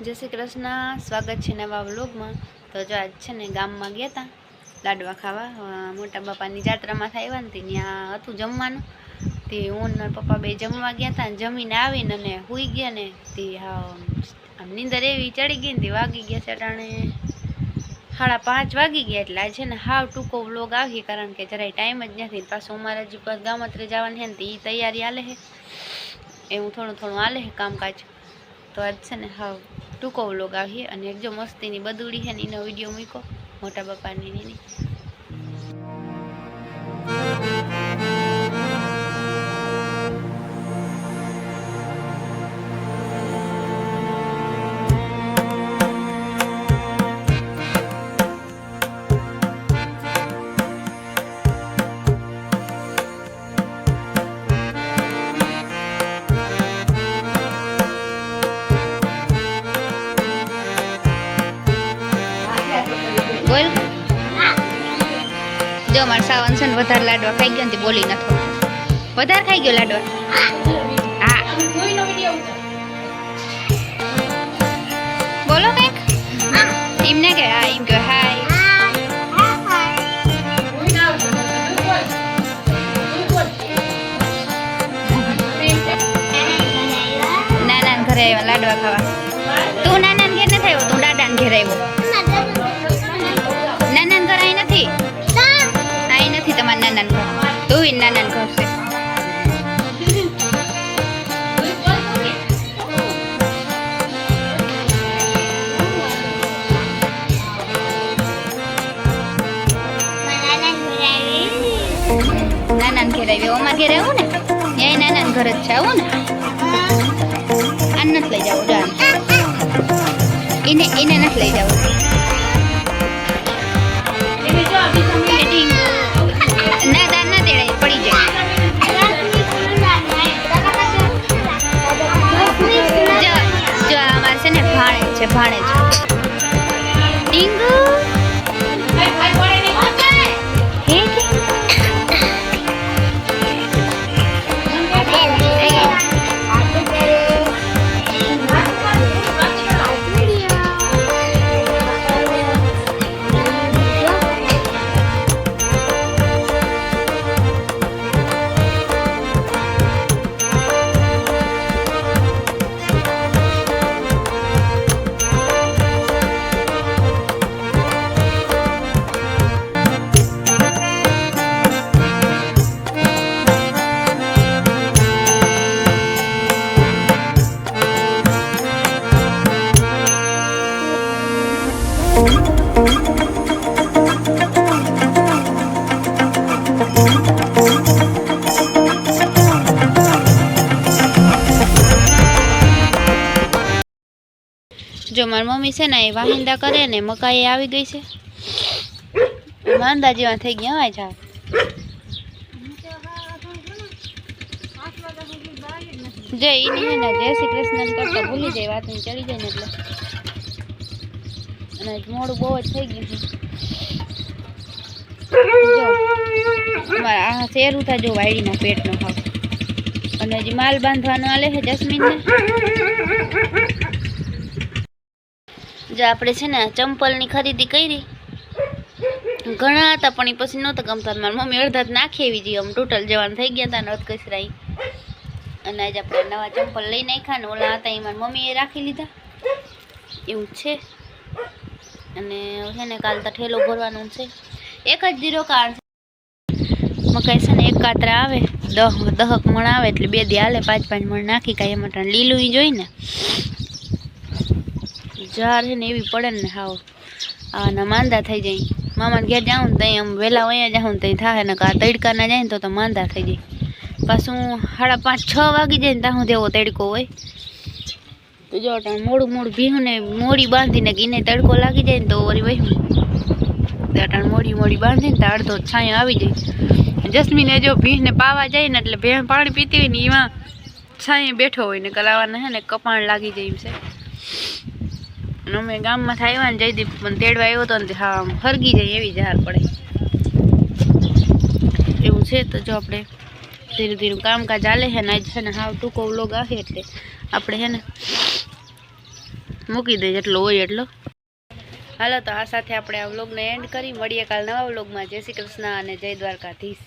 જય શ્રી કૃષ્ણ. સ્વાગત છે નવા વ્લોગમાં. તો જો આજ છે ને ગામમાં ગયા હતા લાડવા ખાવા. મોટા બાપાની જાત્રામાં થાય ને ત્યાં હતું જમવાનું. તે હું ને પપ્પા બે જમવા ગયા હતા જમીને આવીને અને સૂઈ ગયા ને તે આમ નીંદર એવી ચડી ગઈ ને તે વાગી ગયા છે સાડા પાંચ વાગી ગયા એટલે આજે છે ને હાવ ટૂંકો વ્લોગ આવી કારણ કે જરાય ટાઈમ જ નથી. પાછું અમારા જે ગામત્રે જવાનું છે ને તે તૈયારી હાલે છે. એવું થોડું થોડું હાલે છે કામકાજ. તો આજ છે ને હાવ ટૂંકો વ્લોગ આવીએ અને એક જો મસ્તીની બદુડી છે ને એનો વીડિયો મૂકો મોટા બાપાની ને બોલ. જો, મારે સાવન છે ને, વધારે લાડવા ખાઈ ગયો ને બોલી નથી વધારે ખાઈ ગયો લાડવા? હા. બોલો કંઈક. એમને કે, હા, એમ કે હાય નાના ઘરે લાડવા ખાવા. તું નાના ઘેર નથી આવ્યો? તું દાદા ઘેર આવ્યો? નાનાન ઘેર આવ્યો અમાર ઘેર આવું ને. ત્યાં નાનાન ઘર જ છે. આવું ને. આ નથી લઈ જવું જાણ એને એને નથી લઈ જવું ના દાન ના તેડાય પડી જાય. છે ભાણે છે ભાણે જો મારી મમ્મી છે ને એ વાહિંદા કરે ને મકાઈ આવી ગઈ છે. માંદા જેવા થઈ ગયા હોય જાવ જય એની હે ને, જય શ્રી કૃષ્ણ કરતા ભૂલી જાય વાત ચડી જાય ને એટલે. અને મોડું બહુ જ થઈ ગયું છે. અમારા આ શેર ઉઠા જો વાયડીના પેટનો ભાવ અને હજી માલ બાંધવાનો આલે છે જસ્મીનને. જો આપણે છે ને ચંપલની ખરીદી કરી. ઘણા હતા પણ એ પછી નહોતા ગમતા. મારી મમ્મી અડધા નાખી એવી જઈએ આમ ટોટલ જવાનું થઈ ગયા હતા નથ કસરાઈ અને આજે આપણે નવા ચંપલ લઈ નાખ્યા ને ઓલા હતા એ મારી મમ્મીએ રાખી લીધા. એવું છે. અને છે ને કાલ તો ઠેલો ભરવાનું છે. એક જ ધીરો કારણ મકાઈ છે ને એક કાતરા આવે. દહ, દહક મણ આવે એટલે બે દી હાલે, પાંચ પાંચ મણ નાખી કાંઈ એમાં લીલું જોઈ ને જાર છે ને એવી પડે ને હાવ. આના માંદા થઈ જાય. મામાને ઘેર જાઉં ને ત્યાં આમ વહેલા અહીંયા જાઉં ત્યાં થાય ને કા તડકા ના જાય ને તો તો માંદા થઈ જાય. પાછું સાડા પાંચ છ વાગી જાય ને ત્યાં એવો તડકો હોય. તો જો મોડું મોડું ભીહું ને મોડી બાંધીને ગીને તડકો લાગી જાય ને તો વળી વહી ત્યાં મોડી મોડી બાંધીને તો અડધો છાંયો આવી જાય. જસ્મીને જો ભીંને પાવા જાય ને એટલે ભેણ પાણી પીતી હોય ને એમાં છાંયે બેઠો હોય ને કલાવાના હે ને કપાણ લાગી જાય એમ છે. અને અમે ગામમાં આવ્યા ને જયદીપ પણ તેડવા આવ્યો હતો ને હા ફરગી જાય એવી જાર પડે. એવું છે તો જો આપણે ધીરે ધીરે કામકાજ ચાલે છે ને આજ છે ને હાવ ટૂંકો વ્લોગ આવે એટલે આપણે છે ને મૂકી દઈએ એટલો હોય એટલો. હાલો તો આ સાથે આપણે આ વ્લોગને એન્ડ કરી. મળીએ કાલ નવા વ્લોગમાં. જય શ્રી કૃષ્ણ અને જય દ્વારકાધીશ.